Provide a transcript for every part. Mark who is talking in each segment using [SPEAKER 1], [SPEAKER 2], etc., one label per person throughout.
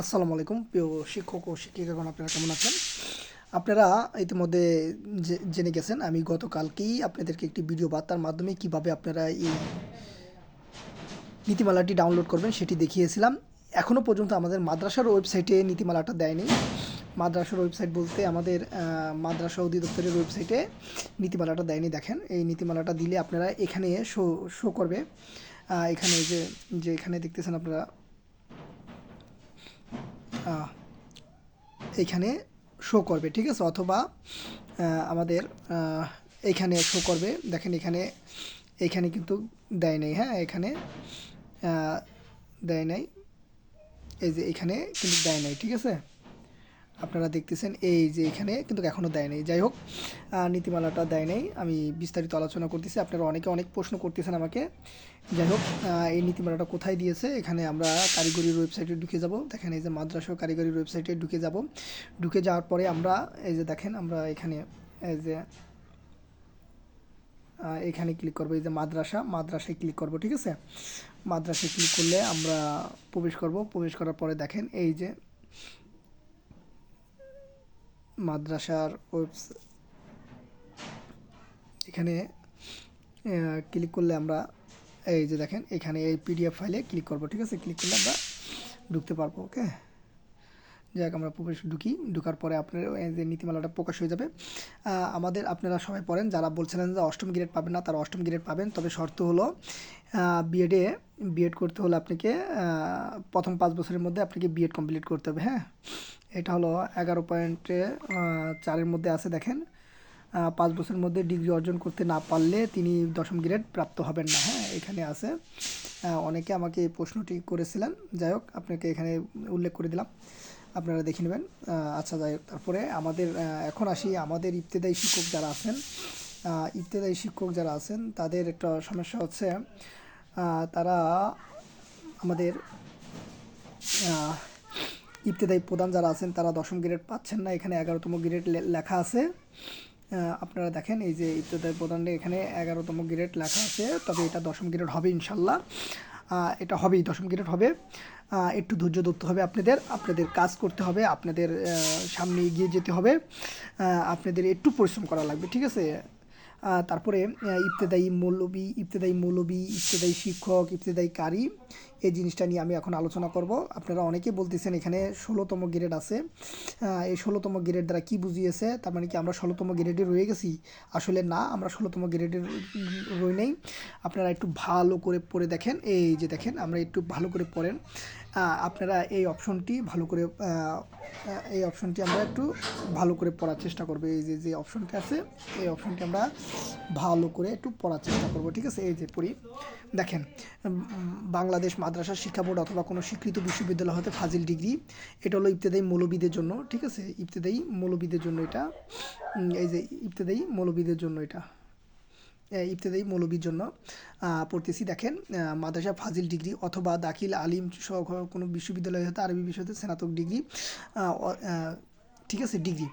[SPEAKER 1] আসসালামু আলাইকুম, প্রিয় শিক্ষক ও শিক্ষিকাগণ, আপনারা কেমন আছেন? আপনারা ইতিমধ্যে জেনে গেছেন, আমি গতকালকেই আপনাদেরকে একটি ভিডিও বার্তার মাধ্যমে কীভাবে আপনারা এই নীতিমালাটি ডাউনলোড করবেন সেটি দেখিয়েছিলাম। এখনও পর্যন্ত আমাদের মাদ্রাসার ওয়েবসাইটে নীতিমালাটা দেয়নি। মাদ্রাসার ওয়েবসাইট বলতে আমাদের মাদ্রাসা অধিদপ্তরের ওয়েবসাইটে নীতিমালাটা দেয়নি, দেখেন। এই নীতিমালাটা দিলে আপনারা এখানে শো শো করবে। এখানে যে যে এখানে দেখতেছেন আপনারা আহ, এইখানে শো করবে ঠিক আছে? অথবা আমাদের এখানে শো করবে। দেখেন এখানে এখানে কিন্তু দেয় নাই হ্যাঁ? এখানে দেয় নাই। এই যে এখানে কিন্তু দেয় নাই ঠিক আছে? আপনারা দেখতেছেন এই যে এখানে, কিন্তু এখনও দেয় নাই। যাই হোক নীতিমালাটা দেয় নাই। আমি বিস্তারিত আলোচনা করতেছি। আপনারা অনেকে অনেক প্রশ্ন করতেছেন আমাকে। যাই হোক এই নীতিমালাটা কোথায় দিয়েছে? এখানে আমরা কারিগরির ওয়েবসাইটে ঢুকে যাব। দেখেন এই যে মাদ্রাসা কারিগরির ওয়েবসাইটে ঢুকে যাব। ঢুকে যাওয়ার পরে আমরা, এই যে দেখেন, আমরা এখানে, এই যে এখানে ক্লিক করব। এই যে মাদ্রাসা, মাদ্রাসায় ক্লিক করব, ঠিক আছে? মাদ্রাসায় ক্লিক করলে আমরা প্রবেশ করব। প্রবেশ করার পরে দেখেন, এই যে মাদ্রাসার ওয়েবস এখানে ক্লিক করলে আমরা এই যে দেখেন, এখানে এই পিডিএফ ফাইলে ক্লিক করব, ঠিক আছে? ক্লিক করলে আমরা ঢুকতে পারব ওকে যাক, আমরা প্রবেশ ঢুকি। ঢুকার পরে আপনার যে নীতিমালাটা প্রকাশ হয়ে যাবে। আমাদের আপনারা সবাই পড়েন, যারা বলছিলেন যে অষ্টম গ্রেড পাবেন না, তারা অষ্টম গ্রেড পাবেন। তবে শর্ত হলো বিএডে বিএড করতে হলে আপনাকে প্রথম পাঁচ বছরের মধ্যে আপনাকে বিএড কমপ্লিট করতে হবে হ্যাঁ? এটা হলো এগারো পয়েন্টে চারের মধ্যে আছে দেখেন। পাঁচ বছরের মধ্যে ডিগ্রি অর্জন করতে না পারলে তিনি দশম গ্রেড প্রাপ্ত হবেন না হ্যাঁ এখানে আছে। অনেকে আমাকে এই প্রশ্নটি করেছিলেন যাই হোক আপনাকে এখানে উল্লেখ করে দিলাম আপনারা দেখে নেবেন। আচ্ছা যাই হোক তারপরে আমাদের এখন আসি আমাদের ইবতেদায়ী শিক্ষক যারা আছেন। আহ, ইবতেদায়ী শিক্ষক যারা আছেন তাদের একটা সমস্যা হচ্ছে তারা আমাদের ইবতেদায়ী প্রধান যারা আছেন, তারা দশম গ্রেড পাচ্ছেন না। এখানে এগারোতম গ্রেড লেখা আছে। আপনারা দেখেন এই যে ইবতেদায়ী প্রধানে এখানে এগারোতম গ্রেড লেখা আছে। তবে এটা দশম গ্রেড হবে ইনশাল্লাহ। এটা হবেই, দশম গ্রেড হবে। একটু ধৈর্য ধরতে হবে আপনাদের। আপনাদের কাজ করতে হবে, আপনাদের সামনে এগিয়ে যেতে হবে। আপনাদের একটু পরিশ্রম করা লাগবে, ঠিক আছে? তারপরে আহ, ইবতেদায়ী মৌলবী ইবতেদায়ী মৌলবী ইবতেদায়ী শিক্ষক ইবতেদায়ী কারি এই জিনিসটা নিয়ে আমি এখন আলোচনা করব। আপনারা অনেকে বলতেছেন এখানে ষোলোতম গ্রেড আছে। এই ষোলোতম গ্রেড দ্বারা কি বুঝিয়েছে? তার মানে কি আমরা ষোলোতম গ্রেডে রয়ে গেছি? আসলে না আমরা ষোলোতম গ্রেডে রই নেই। আপনারা একটু ভালো করে পড়ে দেখেন। এই যে দেখেন আমরা একটু ভালো করে পড়েন। আপনারা এই অপশনটি ভালো করে এই অপশনটি আমরা একটু ভালো করে পড়ার চেষ্টা করব। এই যে যে অপশনটি আছে, এই অপশনটি আমরা ভালো করে একটু পড়ার চেষ্টা করব, ঠিক আছে? এই যে পড়ি। দেখেন বাংলাদেশ মাদ্রাসা শিক্ষা বোর্ড অথবা কোনো স্বীকৃত বিশ্ববিদ্যালয় হতে ফাজিল ডিগ্রি, এটা হলো ইবতেদায়ী মৌলবীদের জন্য, ঠিক আছে? ইবতেদায়ী মৌলবীদের জন্য এটা এই যে, ইবতেদায়ী মৌলবীদের জন্য এটা। ইবতেদায়ী মৌলবীর জন্য পড়তেছি। দেখেন মাদ্রাসা ফাজিল ডিগ্রি অথবা দাখিল আলিম সহ কোনো বিশ্ববিদ্যালয় হতে আরবি বিষয়তে স্নাতক ডিগ্রি ঠিক আছে, ডিগ্রি।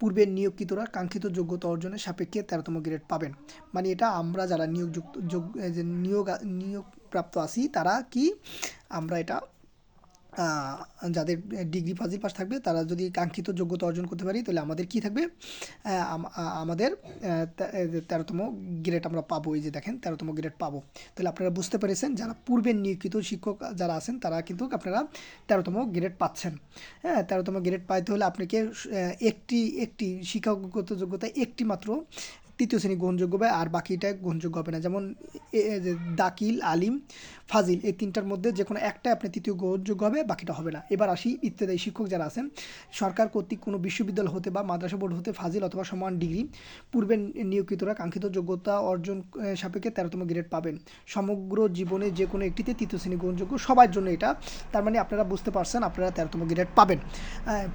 [SPEAKER 1] পূর্বে নিয়োগকৃতরা কাঙ্ক্ষিত যোগ্যতা অর্জনের সাপেক্ষে তেরোতম গ্রেড পাবেন। মানে এটা আমরা যারা নিয়োগযুক্ত, যোগ নিয়োগ, নিয়োগপ্রাপ্ত আছি, তারা কি? আমরা এটা যাদের ডিগ্রি ফাজিল পাস থাকবে, তারা যদি কাঙ্ক্ষিত যোগ্যতা অর্জন করতে পারি, তাহলে আমাদের কি থাকবে? আমাদের তেরোতম গ্রেড আমরা পাবো, এই যে দেখেন, তেরোতম গ্রেড পাবো। তাহলে আপনারা বুঝতে পেরেছেন, যারা পূর্বে নিয়োগিত শিক্ষক যারা আছেন, তারা কিন্তু আপনারা তেরোতম গ্রেড পাচ্ছেন। হ্যাঁ তেরোতম গ্রেড পাইতে হলে আপনাকে একটি একটি শিক্ষাগত যোগ্যতা একটি মাত্র তৃতীয় শ্রেণি গ্রহণযোগ্য হবে আর বাকিটা গ্রহণযোগ্য হবে না। যেমন দাকিল, আলিম, ফাজিল, এই তিনটার মধ্যে যে কোনো একটা আপনি তৃতীয় গ্রহণযোগ্য হবে, বাকিটা হবে না। এবার আসি ইত্যাদি শিক্ষক যারা আছেন। সরকার কর্তৃক কোনো বিশ্ববিদ্যালয় হতে বা মাদ্রাসা বোর্ড হতে ফাজিল অথবা সমান ডিগ্রি, পূর্বে নিয়োগকৃতরা কাঙ্ক্ষিত যোগ্যতা অর্জন সাপেক্ষে তেরোতম গ্রেড পাবেন। সমগ্র জীবনে যে কোনো একটিতে তৃতীয় শ্রেণি গ্রহণযোগ্য, সবার জন্য এটা। তার মানে আপনারা বুঝতে পারছেন, আপনারা তেরোতম গ্রেড পাবেন।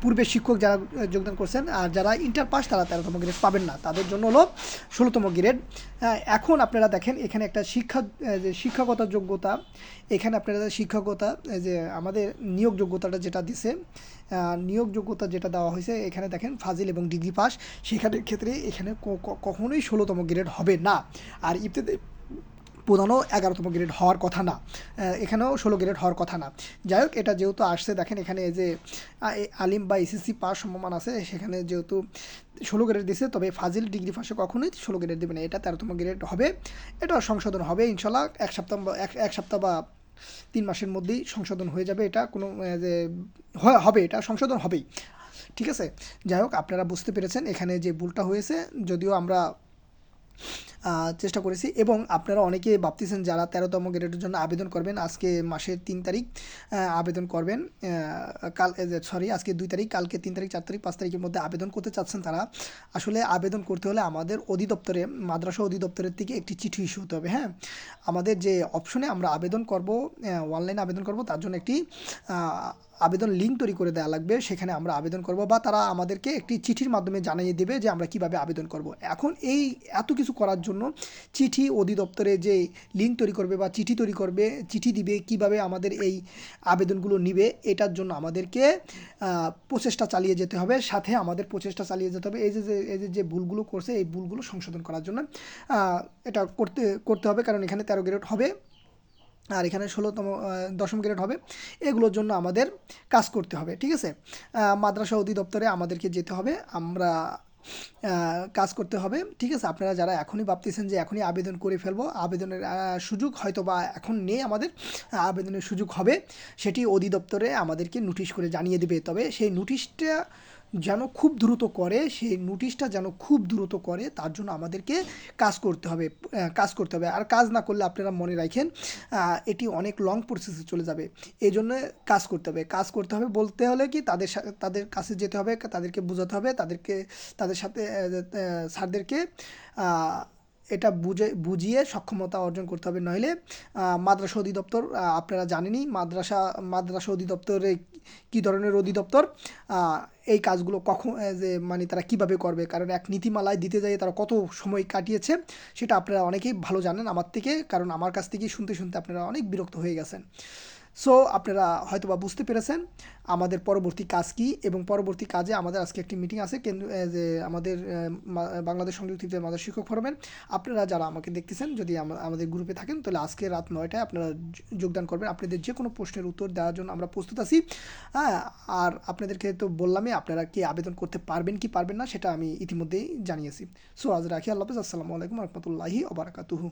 [SPEAKER 1] পূর্বে শিক্ষক যারা যোগদান করছেন, আর যারা ইন্টার পাস, তারা তেরোতম গ্রেড পাবেন না। তাদের জন্য হলো ষোলোতম গ্রেড। এখন আপনারা দেখেন, এখানে একটা শিক্ষা যে শিক্ষাগত যোগ্যতা, এখানে আপনারা শিক্ষকতা যে আমাদের নিয়োগ যোগ্যতাটা যেটা দিছে নিয়োগ যোগ্যতা যেটা দেওয়া হয়েছে, এখানে দেখেন ফাজিল এবং ডিগ্রি পাস, সেখানের ক্ষেত্রে এখানে কখনোই ষোলোতম গ্রেড হবে না। আর ইবতেদায়ী প্রধানও এগারোতম গ্রেড হওয়ার কথা না। এখানেও ষোলো গ্রেড হওয়ার কথা না। যাই হোক, এটা যেহেতু আসছে, দেখেন এখানে যে আলিম বা এসএসসি পাস সম্মান আছে, সেখানে যেহেতু ষোলো গ্রেড দিছে, তবে ফাজিল ডিগ্রি পাশে কখনোই ষোলো গ্রেড দেবে না। এটা তেরোতম গ্রেড হবে এটা সংশোধন হবে, ইনশাল্লাহ এক সপ্তাহ এক সপ্তাহ বা তিন মাসের মধ্যেই সংশোধন হয়ে যাবে, এটা কোনো যে হবে, এটা সংশোধন হবেই। ঠিক আছে? যাই হোক, আপনারা বুঝতে পেরেছেন, এখানে যে ভুলটা হয়েছে, যদিও আমরা চেষ্টা করেছি এবং আপনারা অনেকে ভাবতেছেন যারা তেরোতম গ্রেডের জন্য আবেদন করবেন, আজকে মাসের তিন তারিখ আবেদন করবেন কাল সরি আজকে দুই তারিখ, কালকে তিন তারিখ, চার তারিখ, পাঁচ তারিখের মধ্যে আবেদন করতে চাচ্ছেন তারা, আসলে আবেদন করতে হলে আমাদের অধিদপ্তরে, মাদ্রাসা অধিদপ্তরের থেকে একটি চিঠি ইস্যু হতে হবে হ্যাঁ? আমাদের যে অপশনে আমরা আবেদন করব অনলাইনে আবেদন করব, তার জন্য একটি আবেদন লিঙ্ক তৈরি করে দেওয়া লাগবে, সেখানে আমরা আবেদন করব বা তারা আমাদেরকে একটি চিঠির মাধ্যমে জানিয়ে দেবে যে আমরা কীভাবে আবেদন করব। এখন এই এত কিছু করার জন্য চিঠি অধিদপ্তরে যে লিঙ্ক তৈরি করবে বা চিঠি তৈরি করবে, চিঠি দিবে, কীভাবে আমাদের এই আবেদনগুলো নিবে, এটার জন্য আমাদেরকে প্রচেষ্টা চালিয়ে যেতে হবে। সাথে আমাদের প্রচেষ্টা চালিয়ে যেতে হবে। এই যে এই যে যে ভুলগুলো করছে, এই ভুলগুলো সংশোধন করার জন্য এটা করতে করতে হবে কারণ এখানে তেরো গ্রেড হবে। আর এখানে ষোলোতম দশম গ্রেড হবে। এগুলোর জন্য আমাদের কাজ করতে হবে, ঠিক আছে? মাদ্রাসা অধিদপ্তরে আমাদেরকে যেতে হবে। আমরা কাজ করতে হবে, ঠিক আছে? আপনারা যারা এখনই ভাবতেছেন যে এখনই আবেদন করে ফেলব, আবেদনের সুযোগ হয়তো বা এখন নেই আমাদের আবেদনের সুযোগ হবে। সেটি অধিদপ্তরে আমাদেরকে নোটিশ করে জানিয়ে দেবে। তবে সেই নোটিশটা যেন খুব দ্রুত করে, সেই নোটিশটা যেন খুব দ্রুত করে, তার জন্য আমাদেরকে কাজ করতে হবে কাজ করতে হবে। আর কাজ না করলে আপনারা মনে রাখেন এটি অনেক লং প্রসেসে চলে যাবে। এই জন্য কাজ করতে হবে। কাজ করতে হবে বলতে হলে কি, তাদের সাথে তাদের কাছে যেতে হবে, তাদেরকে বোঝাতে হবে, তাদেরকে, তাদের সাথে স্যারদেরকে এটা বুঝে, বুঝিয়ে সক্ষমতা অর্জন করতে হবে। নইলে মাদ্রাসা অধিদপ্তর আপনারা জানেনই মাদ্রাসা মাদ্রাসা অধিদপ্তরে কী ধরনের অধিদপ্তর? এই কাজগুলো কখন যে মানে তারা কীভাবে করবে? কারণ এক নীতিমালায় দিতে যাই তারা কত সময় কাটিয়েছে, সেটা আপনারা অনেকেই ভালো জানেন আমার থেকে। কারণ আমার কাছ থেকেই শুনতে শুনতে আপনারা অনেক বিরক্ত হয়ে গেছেন। সো আপনারা হয়তো বা বুঝতে পেরেছেন আমাদের পরবর্তী কাজ কি এবং পরবর্তী কাজে আমাদের আজকে একটি মিটিং আছে কেন্দ্র যে আমাদের বাংলাদেশ সংযুক্ত আমাদের শিক্ষক ফোরামের। আপনারা যারা আমাকে দেখতেছেন, যদি আমাদের গ্রুপে থাকেন, তাহলে আজকে রাত নয়টায় আপনারা যোগদান করবেন। আপনাদের যে কোনো প্রশ্নের উত্তর দেওয়ার জন্য আমরা প্রস্তুত আছি। হ্যাঁ আর আপনাদেরকে তো বললামই আপনারা কি আবেদন করতে পারবেন কি পারবেন না, সেটা আমি ইতিমধ্যেই জানিয়েছি। সো আজ রাখি আল্লাহ আসসালামু আলাইকুম রহমতুল্লাহি ওবরাকাতুহু